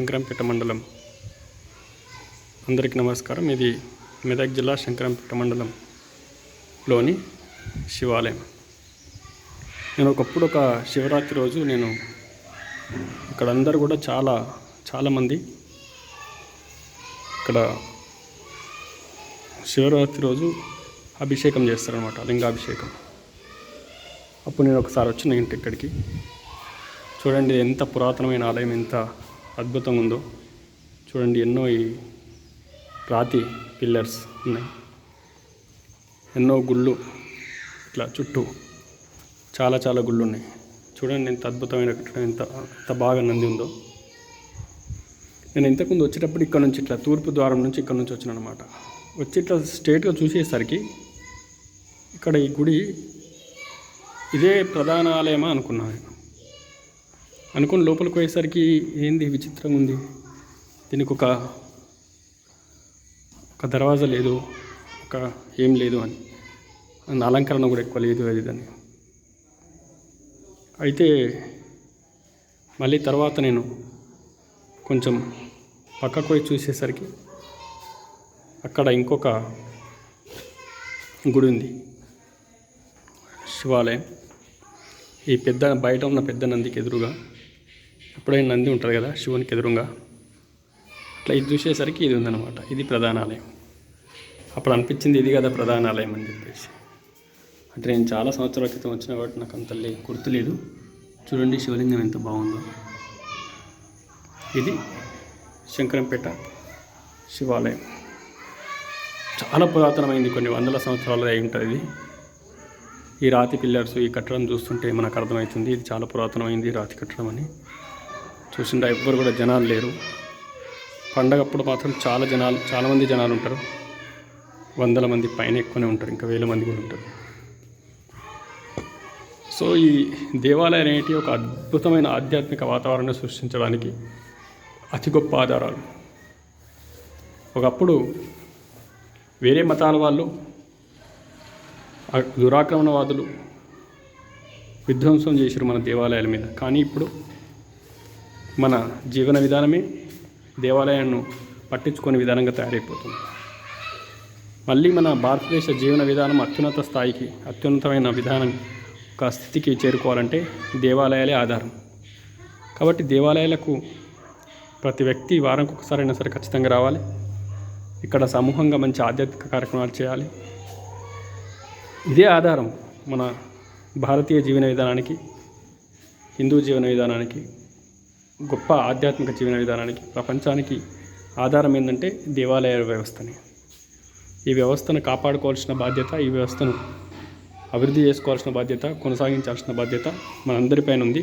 శంకరంపేట మండలం. అందరికీ నమస్కారం. ఇది మెదక్ జిల్లా శంకరంపేట మండలంలోని శివాలయం. నేను ఒకప్పుడు ఒక శివరాత్రి రోజు నేను ఇక్కడ అందరు కూడా చాలా చాలామంది ఇక్కడ శివరాత్రి రోజు అభిషేకం చేస్తారనమాట లింగాభిషేకం. అప్పుడు నేను ఒకసారి వచ్చిన ఇంటి ఇక్కడికి. చూడండి ఎంత పురాతనమైన ఆలయం ఎంత అద్భుతంగా ఉందో చూడండి ఎన్నో ఈ రాతి పిల్లర్స్ ఉన్నాయి. ఎన్నో గుళ్ళు ఇట్లా చుట్టూ చాలా చాలా గుళ్ళు ఉన్నాయి చూడండి ఎంత అద్భుతమైన కట్టడం ఎంత ఎంత బాగా నంది ఉందో నేను ఇంతకుముందు వచ్చేటప్పుడు ఇక్కడ నుంచి ఇట్లా తూర్పు ద్వారం నుంచి ఇక్కడ నుంచి వచ్చిన అనమాట వచ్చి ఇట్లా స్ట్రేట్గా చూసేసరికి ఇక్కడ ఈ గుడి ఇదే ప్రధాన ఆలయమా అనుకున్నాను నేను. అనుకుని లోపలికి పోయేసరికి ఏంది విచిత్రంగా ఉంది? దీనికి ఒక ఒక దర్వాజా లేదు ఒక ఏం లేదు అని. అండ్ అలంకరణ కూడా ఎక్కువ లేదు అది దాన్ని అయితే మళ్ళీ తర్వాత నేను కొంచెం పక్కకు పోయి చూసేసరికి అక్కడ ఇంకొక గుడి ఉంది. శివాలయం. ఈ పెద్ద బయట ఉన్న పెద్ద నందికి ఎదురుగా ఎప్పుడైనా నంది ఉంటుంది కదా శివునికి ఎదురుగా. అట్లా ఇది చూసేసరికి ఇది ఉందన్నమాట. ఇది ప్రధానాలయం. అప్పుడు అనిపించింది ఇది కదా ప్రధానాలయం అని చెప్పేసి. అంటే నేను చాలా సంవత్సరాల క్రితం వచ్చిన కాబట్టి నాకు అంత లే గుర్తులేదు చూడండి శివలింగం ఎంత బాగుందో. ఇది శంకరంపేట శివాలయం. చాలా పురాతనమైంది కొన్ని వందల సంవత్సరాలు అయి ఉంటుంది ఇది. ఈ రాతి పిల్లర్స్ ఈ కట్టడం చూస్తుంటే మనకు అర్థమవుతుంది ఇది చాలా పురాతనమైంది రాతి కట్టడం అని. చూసింటే ఎవ్వరు కూడా జనాలు లేరు. పండగప్పుడు మాత్రం చాలా జనాలు చాలామంది జనాలు ఉంటారు. వందల మంది పైన ఎక్కువనే ఉంటారు. ఇంకా వేల మంది కూడా ఉంటారు. సో ఈ దేవాలయం అనేటి ఒక అద్భుతమైన ఆధ్యాత్మిక వాతావరణం సృష్టించడానికి అతి గొప్ప ఆధారాలు. ఒకప్పుడు వేరే మతాల వాళ్ళు దురాక్రమణవాదులు విధ్వంసం చేశారు మన దేవాలయాల మీద. కానీ ఇప్పుడు మన జీవన విధానమే దేవాలయాన్ని పట్టించుకునే విధానంగా తయారైపోతుంది. మళ్ళీ మన భారతదేశ జీవన విధానం అత్యున్నత స్థాయికి అత్యున్నతమైన విధానం ఒక స్థితికి చేరుకోవాలంటే దేవాలయాలే ఆధారం. కాబట్టి దేవాలయాలకు ప్రతి వ్యక్తి వారంకి ఒకసారైనా సరే ఖచ్చితంగా రావాలి. ఇక్కడ సమూహంగా మంచి ఆధ్యాత్మిక కార్యక్రమాలు చేయాలి. ఇదే ఆధారం మన భారతీయ జీవన విధానానికి హిందూ జీవన విధానానికి గొప్ప ఆధ్యాత్మిక జీవన విధానానికి ప్రపంచానికి ఆధారం ఏంటంటే దేవాలయ వ్యవస్థని. ఈ వ్యవస్థను కాపాడుకోవాల్సిన బాధ్యత ఈ వ్యవస్థను అభివృద్ధి చేసుకోవాల్సిన బాధ్యత కొనసాగించాల్సిన బాధ్యత మనందరిపైన ఉంది.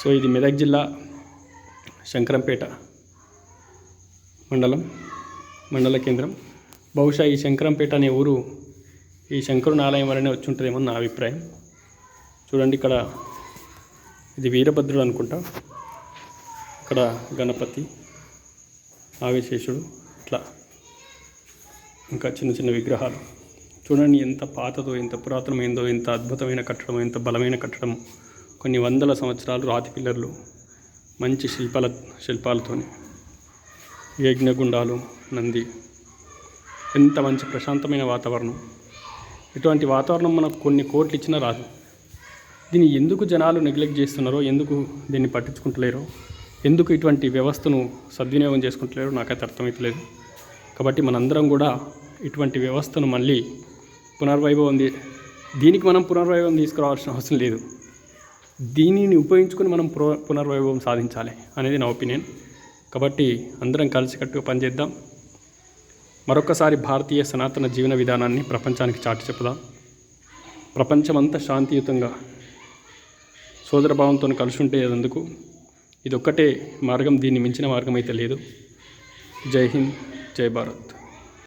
సో ఇది మెదక్ జిల్లా శంకరంపేట మండలం మండల కేంద్రం. బహుశా ఈ శంకరంపేట అనే ఊరు ఈ శంకరుని ఆలయం వలనే వచ్చి ఉంటుందేమో నా అభిప్రాయం. చూడండి ఇక్కడ ఇది వీరభద్రుడు అనుకుంటా. ఇక్కడ గణపతి ఆవిశేషుడు ఇట్లా ఇంకా చిన్న చిన్న విగ్రహాలు. చూడండి ఎంత పాతదో ఎంత పురాతనమైందో ఎంత అద్భుతమైన కట్టడం ఎంత బలమైన కట్టడం కొన్ని వందల సంవత్సరాలు రాతి పిల్లర్లు మంచి శిల్పాల శిల్పాలతోని. యజ్ఞగుండాలు నంది. ఎంత మంచి ప్రశాంతమైన వాతావరణం. ఇటువంటి వాతావరణం మనకు కొన్ని కోట్లు ఇచ్చినా రాదు. దీన్ని ఎందుకు జనాలు నెగ్లెక్ట్ చేస్తున్నారో ఎందుకు దీన్ని పట్టించుకుంటలేరో ఎందుకు ఇటువంటి వ్యవస్థను సద్వినియోగం చేసుకుంటలేరో నాకైతే అర్థమవుతలేదు కాబట్టి మనందరం కూడా ఇటువంటి వ్యవస్థను మళ్ళీ పునర్వైభవం దీనికి మనం పునర్వైభవం తీసుకురావాల్సిన అవసరం లేదు. దీనిని ఉపయోగించుకొని మనం పుర పునర్వైభవం సాధించాలి అనేది నా ఒపీనియన్ కాబట్టి అందరం కలిసికట్టుగా పనిచేద్దాం. మరొకసారి భారతీయ సనాతన జీవన విధానాన్ని ప్రపంచానికి చాటి చెప్పుదాం. ప్రపంచమంతా శాంతియుతంగా సోదరభావంతో కలిసి ఉంటే అందుకు ఇదొక్కటే మార్గం దీన్ని మించిన మార్గం అయితే లేదు. జై హింద్ జై భారత్.